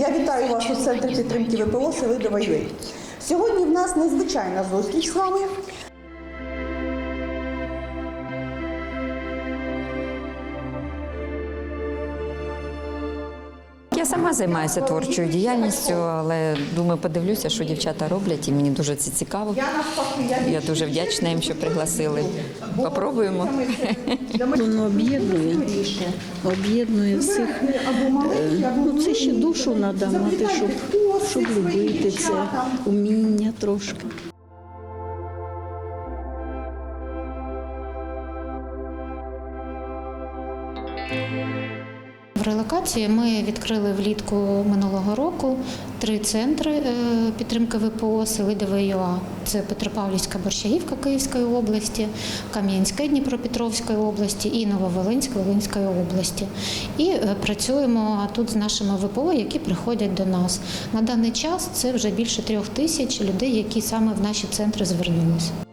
Я вітаю вас у центрі підтримки ВПО Селидова ЮЕ. Сьогодні в нас незвичайна зустріч з вами. Я сама займаюся творчою діяльністю, але думаю, подивлюся, що дівчата роблять, і мені дуже це цікаво. Я дуже вдячна їм, що пригласили. Попробуємо. Воно об'єднує, об'єднує всіх. Е, Ну, це ще душу треба мати, щоб, щоб любити це, уміння трошки. В релокації ми відкрили влітку минулого року три центри е, підтримки ВПО Селидове ЮА. Це Петропавлівська Борщагівка Київської області, Кам'янське Дніпропетровської області і Нововолинськ Волинської області. І е, працюємо тут з нашими ВПО, які приходять до нас. На даний час це вже більше трьох тисяч людей, які саме в наші центри звернулися.